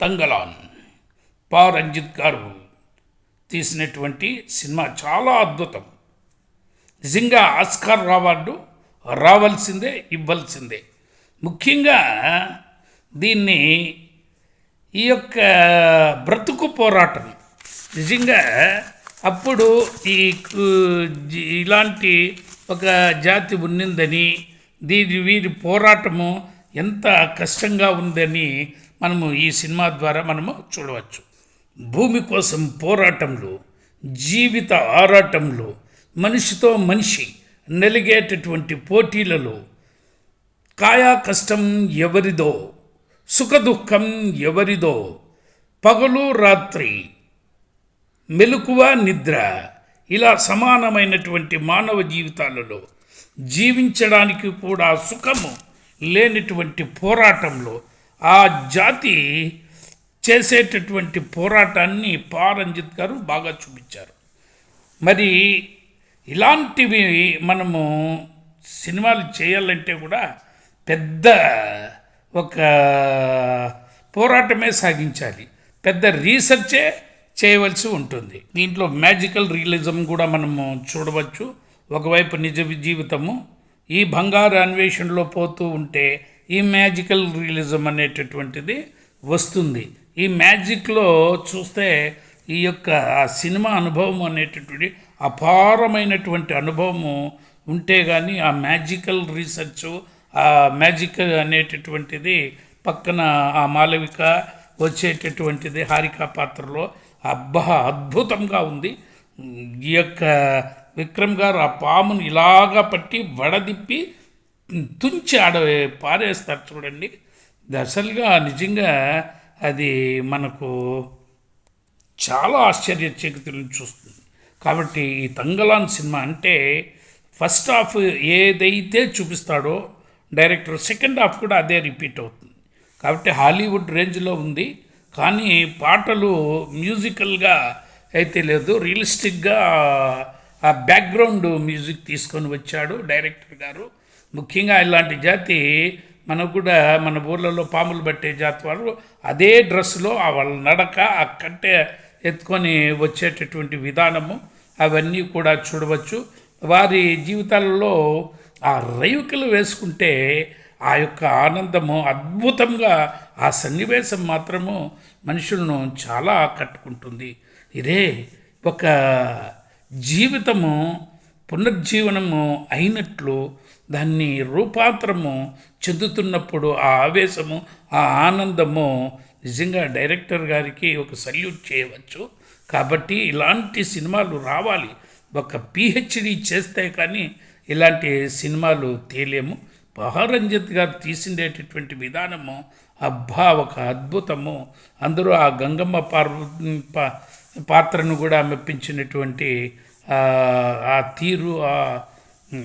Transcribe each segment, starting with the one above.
తంగలాన్ పా రంజిత్ గారు తీసినటువంటి సినిమా చాలా అద్భుతం. నిజంగా ఆస్కార్ అవార్డు రావాల్సిందే ఇవ్వాల్సిందే. ముఖ్యంగా దీన్ని ఈ యొక్క బ్రతుకు పోరాటం. నిజంగా అప్పుడు ఈ ఇలాంటి ఒక జాతి ఉన్నిందని దీని వీరి పోరాటము ఎంత కష్టంగా ఉందని మనము ఈ సినిమా ద్వారా మనము చూడవచ్చు. భూమి కోసం పోరాటంలో జీవిత ఆరాటంలో మనిషితో మనిషి నలిగేటటువంటి పోటీలలో కాయా కష్టం ఎవరిదో సుఖదుఖం ఎవరిదో పగలు రాత్రి మెలకువ నిద్ర ఇలా సమానమైనటువంటి మానవ జీవితాలలో జీవించడానికి కూడా సుఖము లేనటువంటి పోరాటంలో ఆ జాతి చేసేటటువంటి పోరాటాన్ని పా రంజిత్ గారు బాగా చూపించారు. మరి ఇలాంటివి మనము సినిమాలు చేయాలంటే కూడా పెద్ద ఒక పోరాటమే సాగించాలి. పెద్ద రీసెర్చే చేయవలసి ఉంటుంది. దీంట్లో మ్యాజికల్ రియలిజం కూడా మనము చూడవచ్చు. ఒకవైపు నిజ జీవితము ఈ బంగారు అన్వేషణలో పోతూ ఉంటే ఈ మ్యాజికల్ రియలిజం అనేటటువంటిది వస్తుంది. ఈ మ్యాజిక్లో చూస్తే ఈ యొక్క ఆ సినిమా అనుభవం అనేటటువంటి అపారమైనటువంటి అనుభవము ఉంటే కానీ ఆ మ్యాజికల్ రీసెర్చ్ ఆ మ్యాజిక్ అనేటటువంటిది పక్కన ఆ మాలవిక వచ్చేటటువంటిది హారిక పాత్రలో అబ్బా అద్భుతంగా ఉంది. ఈ యొక్క విక్రమ్ గారు ఆ పామును ఇలాగా పట్టి వడదిప్పి తుంచి ఆడ పారేస్తారు చూడండి. అసలుగా నిజంగా అది మనకు చాలా ఆశ్చర్యచకితులను చూస్తుంది. కాబట్టి ఈ తంగలాన్ సినిమా అంటే ఫస్ట్ హాఫ్ ఏదైతే చూపిస్తాడో డైరెక్టర్ సెకండ్ హాఫ్ కూడా అదే రిపీట్ అవుతుంది. కాబట్టి హాలీవుడ్ రేంజ్లో ఉంది. కానీ పాటలు మ్యూజికల్గా అయితే లేదు. రియలిస్టిక్గా ఆ బ్యాక్గ్రౌండ్ మ్యూజిక్ తీసుకొని వచ్చాడు డైరెక్టర్ గారు. ముఖ్యంగా ఇలాంటి జాతి మనకు కూడా మన ఊర్లలో పాములు పట్టే జాతి వాళ్ళు అదే డ్రెస్సులో ఆ వాళ్ళ నడక ఆ కట్టె ఎత్తుకొని వచ్చేటటువంటి విధానము అవన్నీ కూడా చూడవచ్చు. వారి జీవితాలలో ఆ రైవుకలు వేసుకుంటే ఆ యొక్క ఆనందము అద్భుతంగా ఆ సన్నివేశం మాత్రము మనుషులను చాలా ఆకట్టుకుంటుంది. ఇదే ఒక జీవితము పునర్జీవనము అయినట్లు దాన్ని రూపాంతరము చెందుతున్నప్పుడు ఆ ఆవేశము ఆ ఆనందము నిజంగా డైరెక్టర్ గారికి ఒక సల్యూట్ చేయవచ్చు. కాబట్టి ఇలాంటి సినిమాలు రావాలి. ఒక పిహెచ్డి చేస్తే కానీ ఇలాంటి సినిమాలు తేలేము. మహారంజిత్ గారు తీసిండేటటువంటి విధానము అబ్బా ఒక అద్భుతము. అందరూ ఆ గంగమ్మ పార్ పా- పాత్రను కూడా మెప్పించినటువంటి ఆ తీరు ఆ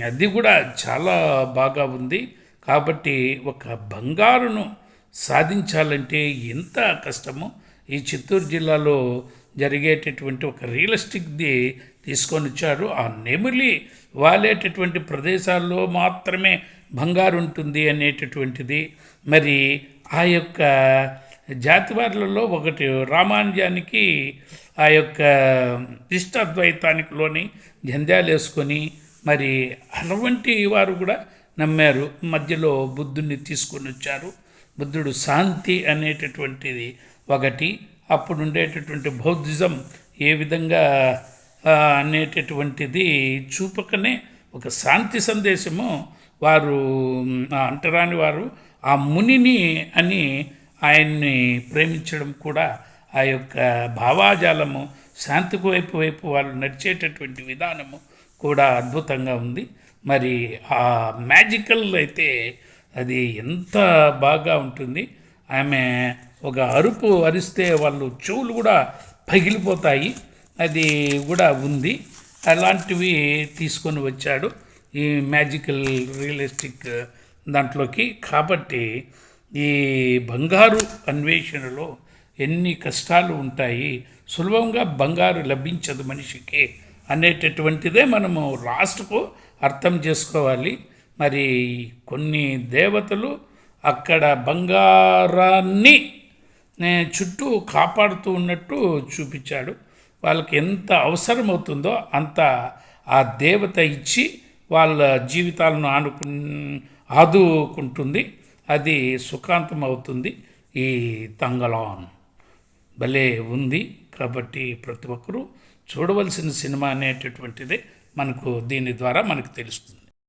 అది కూడా చాలా బాగా ఉంది. కాబట్టి ఒక బంగారును సాధించాలంటే ఎంత కష్టమో ఈ చిత్తూరు జిల్లాలో జరిగేటటువంటి ఒక రియలిస్టిక్ది తీసుకొని వచ్చారు. ఆ నెమిలి వాలేటటువంటి ప్రదేశాల్లో మాత్రమే బంగారు ఉంటుంది అనేటటువంటిది. మరి ఆ యొక్క జాతివారులలో ఒకటి రామానుజానికి ఆ యొక్క ఇష్టాద్వైతానికిలోని జంధ్యాలు వేసుకొని మరి అటువంటి వారు కూడా నమ్మారు. మధ్యలో బుద్ధుడిని తీసుకొని వచ్చారు. బుద్ధుడు శాంతి అనేటటువంటిది ఒకటి. అప్పుడు ఉండేటటువంటి బౌద్ధిజం ఏ విధంగా అనేటటువంటిది చూపకనే ఒక శాంతి సందేశము. వారు అంటరాని వారు ఆ మునిని అని ఆయన్ని ప్రేమించడం కూడా ఆ యొక్క భావాజాలము శాంతికి వైపు వైపు వాళ్ళు నడిచేటటువంటి విధానము కూడా అద్భుతంగా ఉంది. మరి ఆ మ్యాజికల్ అయితే అది ఎంత బాగా ఉంటుంది. ఆమె ఒక అరుపు అరిస్తే వాళ్ళు చెవులు కూడా పగిలిపోతాయి. అది కూడా ఉంది. అలాంటివి తీసుకొని వచ్చాడు ఈ మ్యాజికల్ రియలిస్టిక్ దాంట్లోకి. కాబట్టి ఈ బంగారు అన్వేషణలో ఎన్ని కష్టాలు ఉంటాయి సులభంగా బంగారు లభించదు మనిషికి అనేటటువంటిదే మనము లాస్ట్కు అర్థం చేసుకోవాలి. మరి కొన్ని దేవతలు అక్కడ బంగారాన్ని చుట్టూ కాపాడుతూ ఉన్నట్టు చూపించాడు. వాళ్ళకి ఎంత అవసరం అవుతుందో అంత ఆ దేవత ఇచ్చి వాళ్ళ జీవితాలను ఆనుకు ఆదుకుంటుంది. అది సుఖాంతం అవుతుంది ఈ తంగలాన్ భలే ఉంది కాబట్టి ప్రతి ఒక్కరూ చూడవలసిన సినిమా అనేటటువంటిదే మనకు దీని ద్వారా మనకు తెలుస్తుంది.